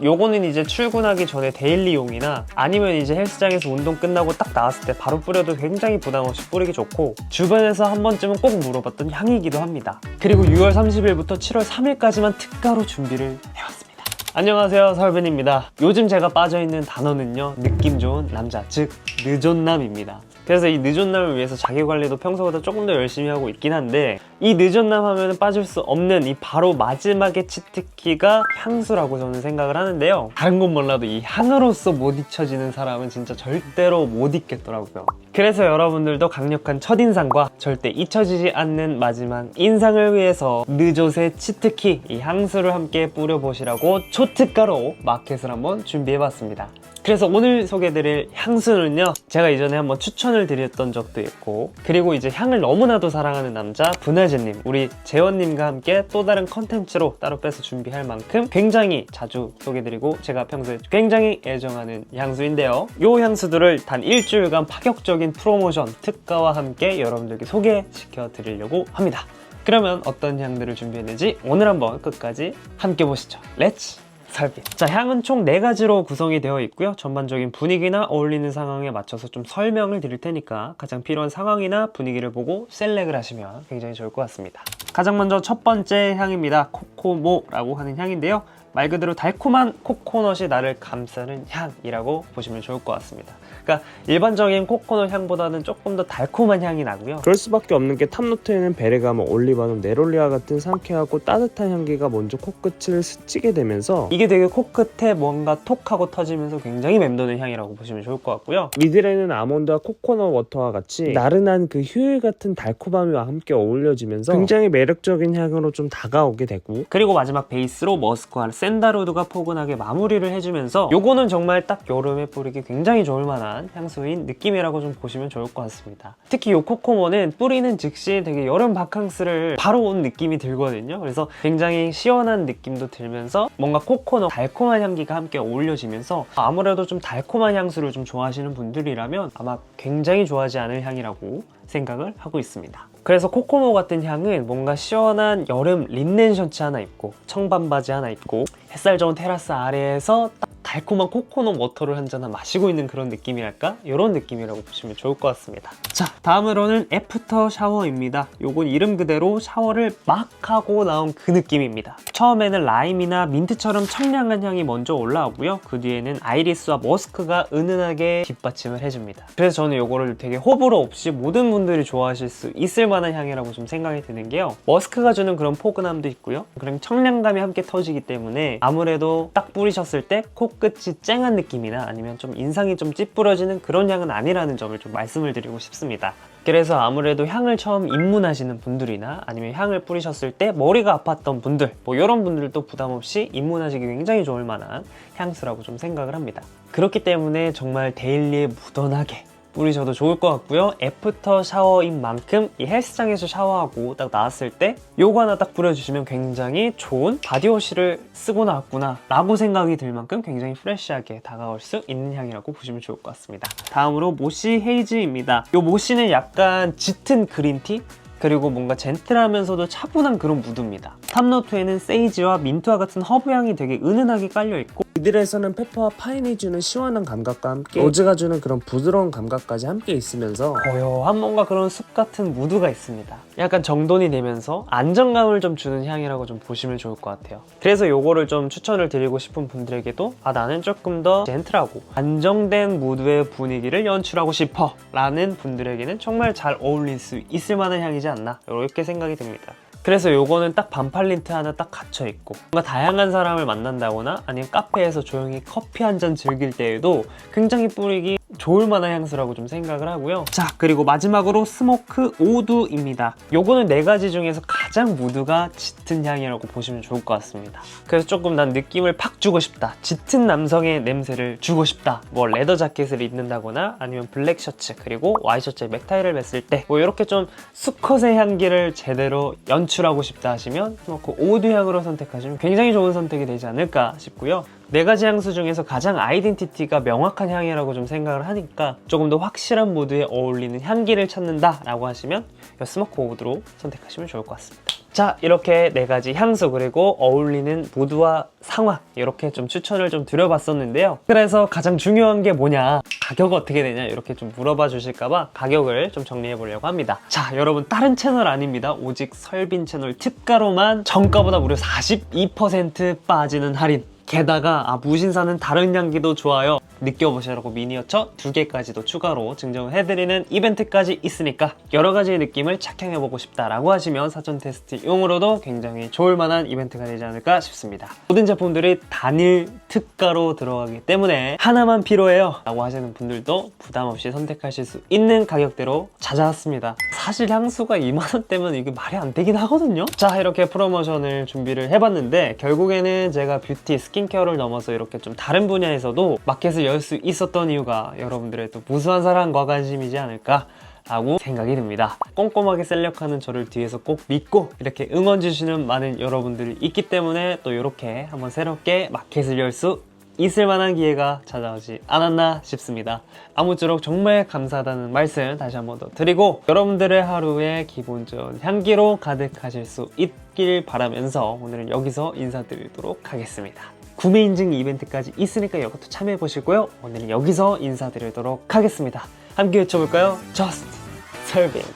요거는 이제 출근하기 전에 데일리용이나 아니면 이제 헬스장에서 운동 끝나고 딱 나왔을 때 바로 뿌려도 굉장히 부담 없이 뿌리기 좋고 주변에서 한 번쯤은 꼭 물어봤던 향이기도 합니다. 그리고 6월 30일부터 7월 3일까지만 특가로 준비를 해왔습니다. 안녕하세요 설빈입니다. 요즘 제가 빠져있는 단어는요 느낌 좋은 남자 즉 늦온남입니다. 그래서 이 늦온남을 위해서 자기 관리도 평소보다 조금 더 열심히 하고 있긴 한데 이 늦온남 하면 빠질 수 없는 이 바로 마지막의 치트키가 향수라고 저는 생각을 하는데요. 다른 건 몰라도 이 향으로서 못 잊혀지는 사람은 진짜 절대로 못 잊겠더라고요. 그래서 여러분들도 강력한 첫인상과 절대 잊혀지지 않는 마지막 인상을 위해서 느조의 치트키 이 향수를 함께 뿌려보시라고 초특가로 마켓을 한번 준비해봤습니다. 그래서 오늘 소개해드릴 향수는요 제가 이전에 한번 추천을 드렸던 적도 있고 그리고 이제 향을 너무나도 사랑하는 남자 분할제님 우리 재원님과 함께 또 다른 컨텐츠로 따로 빼서 준비할 만큼 굉장히 자주 소개해드리고 제가 평소에 굉장히 애정하는 향수인데요. 이 향수들을 단 일주일간 파격적인 프로모션 특가와 함께 여러분들께 소개시켜 드리려고 합니다. 그러면 어떤 향들을 준비했는지 오늘 한번 끝까지 함께 보시죠. 렛츠 설비. 자, 향은 총 4가지로 구성이 되어 있고요. 전반적인 분위기나 어울리는 상황에 맞춰서 좀 설명을 드릴 테니까 가장 필요한 상황이나 분위기를 보고 셀렉을 하시면 굉장히 좋을 것 같습니다. 가장 먼저 첫 번째 향입니다. 코코모라고 하는 향인데요. 말 그대로 달콤한 코코넛이 나를 감싸는 향이라고 보시면 좋을 것 같습니다. 그러니까 일반적인 코코넛 향보다는 조금 더 달콤한 향이 나고요. 그럴 수밖에 없는 게 탑노트에는 베레가모, 올리바노, 네롤리아 같은 상쾌하고 따뜻한 향기가 먼저 코끝을 스치게 되면서 이게 되게 코끝에 뭔가 톡하고 터지면서 굉장히 맴도는 향이라고 보시면 좋을 것 같고요. 미들에는 아몬드와 코코넛 워터와 같이 나른한 그 휴일 같은 달콤함과 함께 어울려지면서 굉장히 매력 적인 향으로 좀 다가오게 되고 그리고 마지막 베이스로 머스크와 샌다루드가 포근하게 마무리를 해주면서 요거는 정말 딱 여름에 뿌리기 굉장히 좋을 만한 향수인 느낌이라고 좀 보시면 좋을 것 같습니다. 특히 요 코코모는 뿌리는 즉시 되게 여름 바캉스를 바로 온 느낌이 들거든요. 그래서 굉장히 시원한 느낌도 들면서 뭔가 코코넛 달콤한 향기가 함께 어울려지면서 아무래도 좀 달콤한 향수를 좀 좋아하시는 분들이라면 아마 굉장히 좋아하지 않을 향이라고 생각을 하고 있습니다. 그래서 코코모 같은 향은 뭔가 시원한 여름 린넨 셔츠 하나 입고 청반바지 하나 입고 햇살 좋은 테라스 아래에서 딱 달콤한 코코넛 워터를 한잔 마시고 있는 그런 느낌이랄까? 이런 느낌이라고 보시면 좋을 것 같습니다. 자, 다음으로는 애프터 샤워입니다. 요건 이름 그대로 샤워를 막 하고 나온 그 느낌입니다. 처음에는 라임이나 민트처럼 청량한 향이 먼저 올라오고요. 그 뒤에는 아이리스와 머스크가 은은하게 뒷받침을 해줍니다. 그래서 저는 요거를 되게 호불호 없이 모든 분들이 좋아하실 수 있을 만한 향이라고 좀 생각이 드는 게요. 머스크가 주는 그런 포근함도 있고요. 그런 청량감이 함께 터지기 때문에 아무래도 딱 뿌리셨을 때코 끝이 쨍한 느낌이나 아니면 좀 인상이 좀 찌푸려지는 그런 향은 아니라는 점을 좀 말씀을 드리고 싶습니다. 그래서 아무래도 향을 처음 입문하시는 분들이나 아니면 향을 뿌리셨을 때 머리가 아팠던 분들 뭐 이런 분들도 부담 없이 입문하시기 굉장히 좋을 만한 향수라고 좀 생각을 합니다. 그렇기 때문에 정말 데일리에 무던하게 뿌리셔도 좋을 것 같고요. 애프터 샤워인 만큼 이 헬스장에서 샤워하고 딱 나왔을 때 요거 하나 딱 뿌려주시면 굉장히 좋은 바디워시를 쓰고 나왔구나 라고 생각이 들 만큼 굉장히 프레쉬하게 다가올 수 있는 향이라고 보시면 좋을 것 같습니다. 다음으로 모시 헤이즈입니다. 요 모시는 약간 짙은 그린티? 그리고 뭔가 젠틀하면서도 차분한 그런 무드입니다. 탑노트에는 세이지와 민트와 같은 허브 향이 되게 은은하게 깔려 있고 미들에서는 페퍼와 파인이 주는 시원한 감각과 함께 로즈가 주는 그런 부드러운 감각까지 함께 있으면서 고요한 뭔가 그런 숲 같은 무드가 있습니다. 약간 정돈이 되면서 안정감을 좀 주는 향이라고 좀 보시면 좋을 것 같아요. 그래서 요거를 좀 추천을 드리고 싶은 분들에게도 아 나는 조금 더 젠틀하고 안정된 무드의 분위기를 연출하고 싶어 라는 분들에게는 정말 잘 어울릴 수 있을 만한 향이지 않나 이렇게 생각이 듭니다. 그래서 요거는 딱 반팔 린트 하나 딱 갇혀 있고 뭔가 다양한 사람을 만난다거나 아니면 카페에서 조용히 커피 한 잔 즐길 때에도 굉장히 뿌리기 좋을 만한 향수라고 좀 생각을 하고요. 자 그리고 마지막으로 스모크 오두입니다. 요거는 네 가지 중에서 가장 무드가 짙은 향이라고 보시면 좋을 것 같습니다. 그래서 조금 난 느낌을 팍 주고 싶다. 짙은 남성의 냄새를 주고 싶다. 뭐 레더 자켓을 입는다거나 아니면 블랙 셔츠 그리고 와이셔츠에 맥타이를 맸을 때 뭐 이렇게 좀 수컷의 향기를 제대로 연출하고 싶다 하시면 스모크 오두 향으로 선택하시면 굉장히 좋은 선택이 되지 않을까 싶고요. 네 가지 향수 중에서 가장 아이덴티티가 명확한 향이라고 좀 생각을 하니까 조금 더 확실한 무드에 어울리는 향기를 찾는다 라고 하시면 이 스모크 우드로 선택하시면 좋을 것 같습니다. 자 이렇게 네 가지 향수 그리고 어울리는 무드와 상황 이렇게 좀 추천을 좀 드려봤었는데요. 그래서 가장 중요한 게 뭐냐 가격 어떻게 되냐 이렇게 좀 물어봐 주실까봐 가격을 좀 정리해 보려고 합니다. 자 여러분 다른 채널 아닙니다. 오직 설빈 채널 특가로만 정가보다 무려 42% 빠지는 할인. 게다가 아 무신사는 다른 향기도 좋아요. 느껴보시라고 미니어처 두 개까지도 추가로 증정을 해드리는 이벤트까지 있으니까 여러 가지의 느낌을 착향해보고 싶다라고 하시면 사전 테스트용으로도 굉장히 좋을 만한 이벤트가 되지 않을까 싶습니다. 모든 제품들이 단일 특가로 들어가기 때문에 하나만 필요해요 라고 하시는 분들도 부담 없이 선택하실 수 있는 가격대로 찾아왔습니다 사실 향수가 2만원대면 이게 말이 안 되긴 하거든요 자 이렇게 프로모션을 준비를 해봤는데 결국에는 제가 뷰티 스킨케어를 넘어서 이렇게 좀 다른 분야에서도 마켓을 열 수 있었던 이유가 여러분들의 또 무수한 사랑과 관심이지 않을까 라고 생각이 듭니다. 꼼꼼하게 셀렉하는 저를 뒤에서 꼭 믿고 이렇게 응원 주시는 많은 여러분들이 있기 때문에 또 이렇게 한번 새롭게 마켓을 열 수 있을 만한 기회가 찾아오지 않았나 싶습니다. 아무쪼록 정말 감사하다는 말씀 다시 한 번 더 드리고 여러분들의 하루에 기분 좋은 향기로 가득하실 수 있길 바라면서 오늘은 여기서 인사드리도록 하겠습니다. 구매 인증 이벤트까지 있으니까 이것도 참여해 보시고요. 오늘은 여기서 인사드리도록 하겠습니다. 함께 외쳐볼까요? Just Serving.